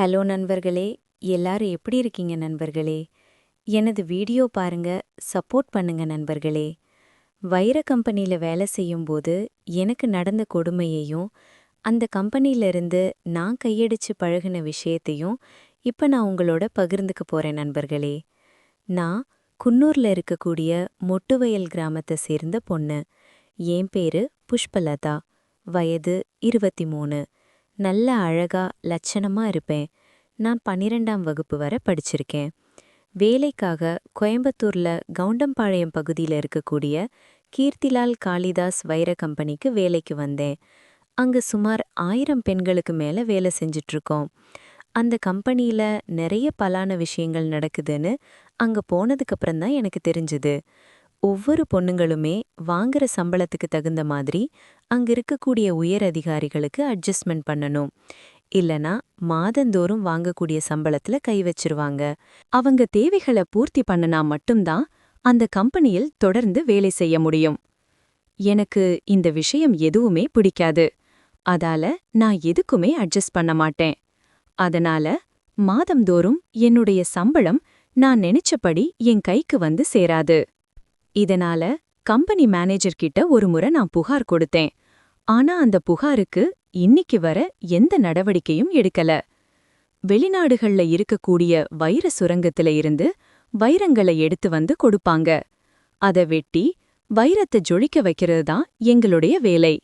Hello நண்பர்களே எல்லாரும் எப்படி இருக்கீங்க நண்பர்களே? எனது வீடியோ பாருங்க சப்போர்ட் பண்ணுங்க நண்பர்களே. வைர கம்பெனியில் வேலை செய்யும்போது எனக்கு நடந்த கொடுமையையும் அந்த கம்பெனியிலிருந்து நான் கையடிச்சு பழகுன விஷயத்தையும் இப்போ நான் உங்களோட பகிர்ந்துக்க போறேன் நண்பர்களே. நான் குன்னூர்ல இருக்கக்கூடிய மொட்டுவயல் கிராமத்தை சேர்ந்த பொண்ணு. என் பேரு புஷ்பலதா. வயது இருபத்தி மூணு நல்ல அழகா லட்சணமா இருப்பேன். நான் பன்னிரெண்டாம் வகுப்பு வரை படிச்சிருக்கேன். வேலைக்காக கோயம்புத்தூர்ல கவுண்டம்பாளையம் பகுதியில் இருக்கக்கூடிய கீர்த்திலால் காளிதாஸ் வைர கம்பெனிக்கு வேலைக்கு வந்தேன். அங்க சுமார் ஆயிரம் பெண்களுக்கு மேல வேலை செஞ்சுட்டு இருக்கோம் அந்த கம்பெனியில நிறைய பலான விஷயங்கள் நடக்குதுன்னு அங்க போனதுக்கப்புறம் தான் எனக்கு தெரிஞ்சது. ஒவ்வொரு பொண்ணுங்களுமே வாங்குற சம்பளத்துக்கு தகுந்த மாதிரி அங்க இருக்கக்கூடிய உயர் அதிகாரிகளுக்கு அட்ஜஸ்ட்மெண்ட் பண்ணணும். இல்லனா மாதந்தோறும் வாங்கக்கூடிய சம்பளத்துல கை வச்சிருவாங்க. அவங்க தேவைகளை பூர்த்தி பண்ணனா மட்டும்தான் அந்த கம்பெனியில் தொடர்ந்து வேலை செய்ய முடியும். எனக்கு இந்த விஷயம் எதுவுமே பிடிக்காது. அதால நான் எதுக்குமே அட்ஜஸ்ட் பண்ண மாட்டேன். அதனால மாதந்தோறும் என்னுடைய சம்பளம் நான் நினைச்சபடி என் கைக்கு வந்து சேராது. இதனால கம்பெனி மேனேஜர் கிட்ட ஒரு முறை நான் புகார் கொடுத்தேன். ஆனா அந்த புகாருக்கு இன்னிக்கு வர எந்த நடவடிக்கையும் எடுக்கல. வெளிநாடுகள்ல இருக்கக்கூடிய வைர சுரங்கத்துல இருந்து வைரங்களை எடுத்து வந்து கொடுப்பாங்க. அத வெட்டி வைரத்தை ஜொழிக்க வைக்கிறது தான் எங்களுடைய வேலை.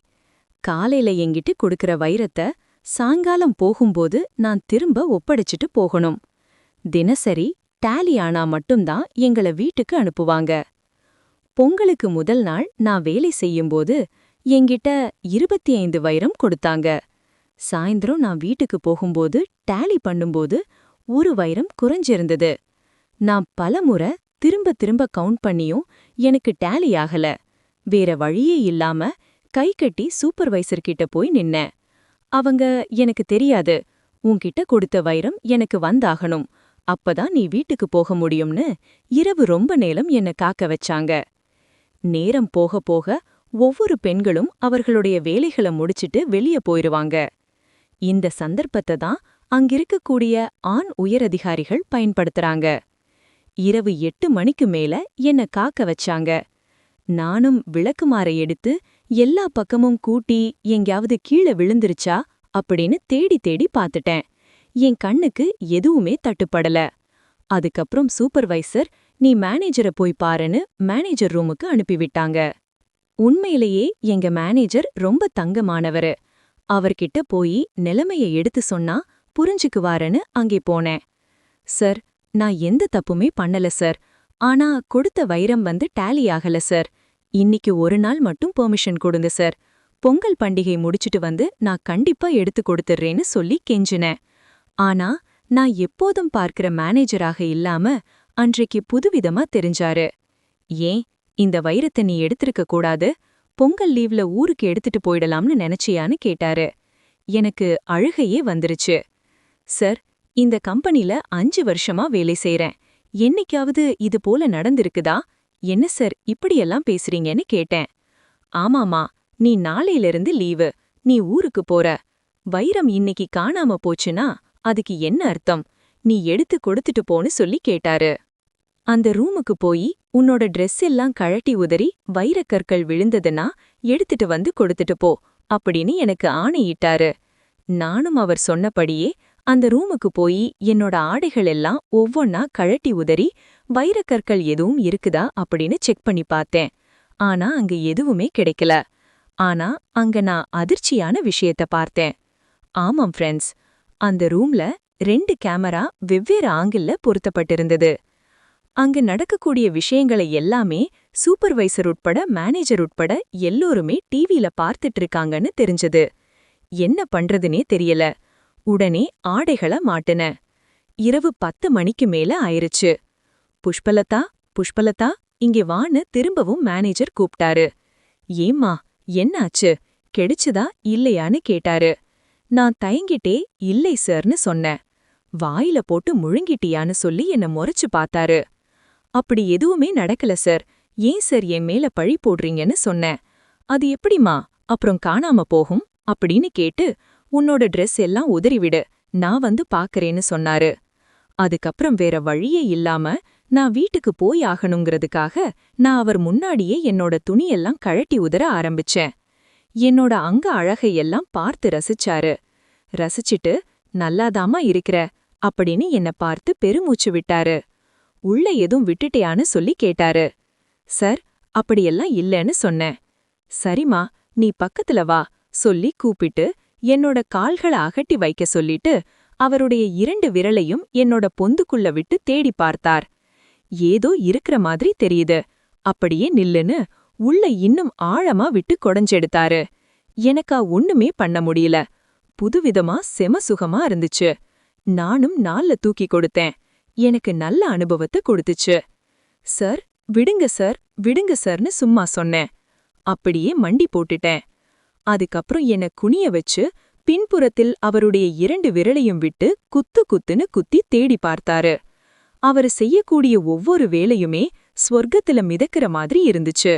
காலையில எங்கிட்டு கொடுக்கற வைரத்தை சாயங்காலம் போகும்போது நான் திரும்ப ஒப்படைச்சிட்டு போகணும். தினசரி டேலி ஆனா மட்டும்தான் எங்கள வீட்டுக்கு அனுப்புவாங்க. பொங்கலுக்கு முதல் நாள் நான் வேலை செய்யும்போது என்கிட்ட இருபத்தி ஐந்து வைரம் கொடுத்தாங்க. சாயந்தரம் நான் வீட்டுக்கு போகும்போது டேலி பண்ணும்போது ஒரு வைரம் குறைஞ்சிருந்தது. நான் பலமுறை திரும்ப திரும்ப கவுண்ட் பண்ணியும் எனக்கு டேலி ஆகல. வேற வழியே இல்லாம கை கட்டி சூப்பர்வைசர் கிட்ட போய் நின்னேன். அவங்க எனக்கு தெரியாது. உன்கிட்ட கொடுத்த வைரம் எனக்கு வந்தாகணும். அப்பதான் நீ வீட்டுக்கு போக முடியும்னு இரவு ரொம்ப நேரம் என்ன காக்க வச்சாங்க. நேரம் போக போக ஒவ்வொரு பெண்களும் அவர்களுடைய வேலைகளை முடிச்சிட்டு வெளிய போயிருவாங்க. இந்த சந்தர்ப்பத்தை தான் அங்கிருக்கக்கூடிய ஆண் உயரதிகாரிகள் பயன்படுத்துறாங்க. இரவு எட்டு மணிக்கு மேல என்ன காக்க வச்சாங்க. நானும் விளக்குமாறை எடுத்து எல்லா பக்கமும் கூட்டி எங்கேயாவது கீழே விழுந்துருச்சா அப்படின்னு தேடி தேடி பார்த்துட்டேன். என் கண்ணுக்கு எதுவுமே தட்டுப்படல. அதுக்கப்புறம் சூப்பர்வைசர் நீ மேனேஜரை போய் பாருன்னு மேனேஜர் ரூமுக்கு அனுப்பிவிட்டாங்க. உண்மையிலேயே எங்க மேனேஜர் ரொம்ப தங்கமானவரு. அவர்கிட்ட போய் நிலைமைய எடுத்து சொன்னா புரிஞ்சுக்குவாருன்னு அங்கே போனேன். சார் நான் எந்த தப்புமே பண்ணல சார். ஆனா கொடுத்த வைரம் வந்து டேலி ஆகல சார். இன்னிக்கு ஒரு நாள் மட்டும் பெர்மிஷன் கொடுங்க சார். பொங்கல் பண்டிகை முடிச்சிட்டு வந்து நான் கண்டிப்பா எடுத்து கொடுத்துட்றேன்னு சொல்லி கெஞ்சினேன். ஆனா நான் எப்போதும் பார்க்கிற மேனேஜராக இல்லாம அன்றைக்கு புதுவிதமா தெரிஞ்சாரு. ஏன்? இந்த வைரத்தை நீ எடுத்திருக்க கூடாது பொங்கல் லீவ்ல ஊருக்கு எடுத்துட்டு போயிடலாம்னு நினைச்சியான்னு கேட்டாரு. எனக்கு அழுகையே வந்துருச்சு. சார் இந்த கம்பெனில அஞ்சு வருஷமா வேலை செய்றேன். என்னைக்காவது இது போல நடந்திருக்குதா? என்ன சார் இப்படியெல்லாம் பேசுறீங்கன்னு கேட்டேன். ஆமாமா நீ நாளையிலிருந்து லீவு. நீ ஊருக்கு போற. வைரம் இன்னைக்கு காணாம போச்சுன்னா அதுக்கு என்ன அர்த்தம்? நீ எடுத்து கொடுத்துட்டு போன்னு சொல்லி கேட்டாரு. அந்த ரூமுக்கு போய் உன்னோட ட்ரெஸ் எல்லாம் கழட்டி உதறி வைரக்கற்கள் விழுந்ததுன்னா எடுத்துட்டு வந்து கொடுத்துட்டு போ அப்படின்னு எனக்கு ஆணையிட்டாரு. நானும் அவர் சொன்னபடியே அந்த ரூமுக்கு போய் என்னோட ஆடைகள் எல்லாம் ஒவ்வொன்னா கழட்டி உதறி வைரக்கற்கள் எதுவும் இருக்குதா அப்படின்னு செக் பண்ணி பார்த்தேன். ஆனா அங்க எதுவுமே கிடைக்கல. ஆனா அங்க நான் அதிர்ச்சியான விஷயத்த பார்த்தேன். ஆமாம் ஃப்ரெண்ட்ஸ் அந்த ரூம்ல ரெண்டு கேமரா வெவ்வேறு ஆங்கிள்ல பொருத்தப்பட்டிருந்தது. அங்கு நடக்கக்கூடிய விஷயங்களை எல்லாமே சூப்பர்வைசர் உட்பட மேனேஜர் உட்பட எல்லோருமே டிவியில பார்த்துட்டு இருக்காங்கன்னு தெரிஞ்சது. என்ன பண்றதுனே தெரியல. உடனே ஆடைகளை மாட்டின. இரவு பத்து மணிக்கு மேல ஆயிருச்சு. புஷ்பலதா புஷ்பலதா இங்கே வான்னு திரும்பவும் மேனேஜர் கூப்பிட்டாரு ஏம்மா என்னாச்சு? கெடிச்சுதா இல்லையான்னு கேட்டாரு. நான் தயங்கிட்டே இல்லை சார்னு சொன்னேன். வாயில போட்டு முழுங்கிட்டியான்னு சொல்லி என்ன முறைச்சு பார்த்தாரு. அப்படி எதுவுமே நடக்கல சார். ஏன் சார் என் மேல பழி போடுறீங்கன்னு சொன்னேன். அது எப்படிமா அப்புறம் காணாம போகும்? அப்படின்னு கேட்டு உன்னோட ட்ரெஸ் எல்லாம் உதறிவிடு. நான் வந்து பாக்கறேன்னு சொன்னாரு. அதுக்கப்புறம் வேற வழியே இல்லாம நான் வீட்டுக்கு போய் ஆகணுங்கிறதுக்காக நான் அவர் முன்னாடியே என்னோட துணியெல்லாம் கழட்டி உதற ஆரம்பிச்சேன். என்னோட அங்க அழகையெல்லாம் பார்த்து ரசிச்சாரு. ரசிச்சிட்டு நல்லாதாம்மா இருக்கிற அப்படின்னு என்ன பார்த்து பெருமூச்சு விட்டாரு. உள்ள எதுவும் விட்டுட்டியான்னு சொல்லி கேட்டாரு. சார் அப்படியெல்லாம் இல்லைன்னு சொன்னேன். சரிம்மா நீ பக்கத்துல வா சொல்லி கூப்பிட்டு என்னோட கால்களை அகட்டி வைக்க சொல்லிட்டு அவருடைய இரண்டு விரலையும் என்னோட பொந்துக்குள்ள விட்டு தேடி பார்த்தார். ஏதோ இருக்கிற மாதிரி தெரியுது. அப்படியே நில்லுன்னு உள்ள இன்னும் ஆழமா விட்டு கொடைஞ்செடுத்தாரு. எனக்கா ஒண்ணுமே பண்ண முடியல. புதுவிதமா செம சுகமா இருந்துச்சு. நானும் நாள்ல தூக்கி கொடுத்தேன். எனக்கு நல்ல அனுபவத்தை கொடுத்துச்சு. சார் விடுங்க சார் விடுங்க சார்னு சும்மா சொன்னேன். அப்படியே மண்டி போட்டுட்டேன். அதுக்கப்புறம் என்ன குனிய வச்சு பின்புறத்தில் அவருடைய இரண்டு விரலையும் விட்டு குத்து குத்துன்னு குத்தி தேடி பார்த்தாரு. அவரு செய்யக்கூடிய ஒவ்வொரு வேலையுமே ஸ்வர்க்கத்துல மிதக்கிற மாதிரி இருந்துச்சு.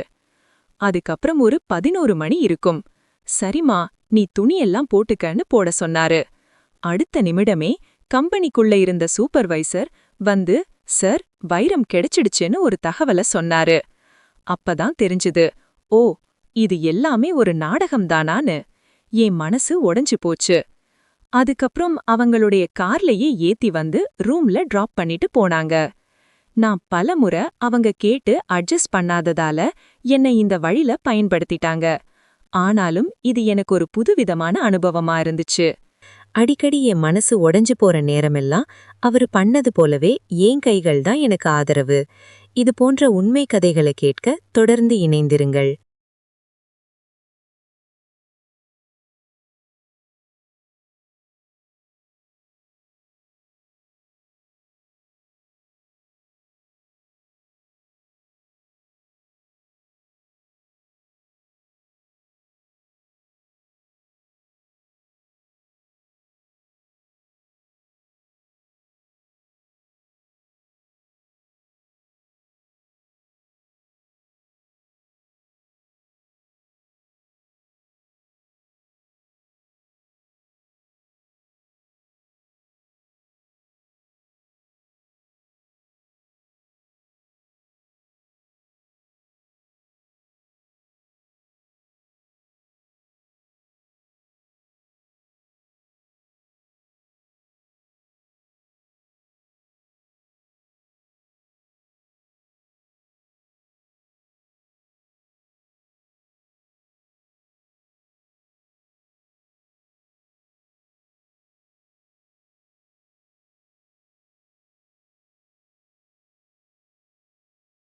அதுக்கப்புறம் ஒரு பதினோரு மணி இருக்கும். சரிமா நீ துணியெல்லாம் போட்டுக்கன்னு போட சொன்னாரு. அடுத்த நிமிடமே கம்பெனிக்குள்ள இருந்த சூப்பர்வைசர் வந்து சார் வைரம் கிடைச்சிடுச்சுன்னு ஒரு தகவல சொன்னாரு. அப்பதான் தெரிஞ்சுது ஓ இது எல்லாமே ஒரு நாடகம்தானான்னு. என் மனசு உடைஞ்சு போச்சு. அதுக்கப்புறம் அவங்களுடைய கார்லயே ஏத்தி வந்து ரூம்ல டிராப் பண்ணிட்டு போனாங்க. நான் பலமுறை அவங்க கேட்டு அட்ஜஸ்ட் பண்ணாததால என்னை இந்த வழில பயன்படுத்திட்டாங்க. ஆனாலும் இது எனக்கு ஒரு புதுவிதமான அனுபவமா இருந்துச்சு. அடிக்கடி என் மனசு உடஞ்சு போற நேரமெல்லாம் அவரு பண்ணது போலவே ஏன் கைகள் தான் எனக்கு ஆதரவு. இது போன்ற உண்மை கதைகளை கேட்க தொடர்ந்து இணைந்திருங்கள்.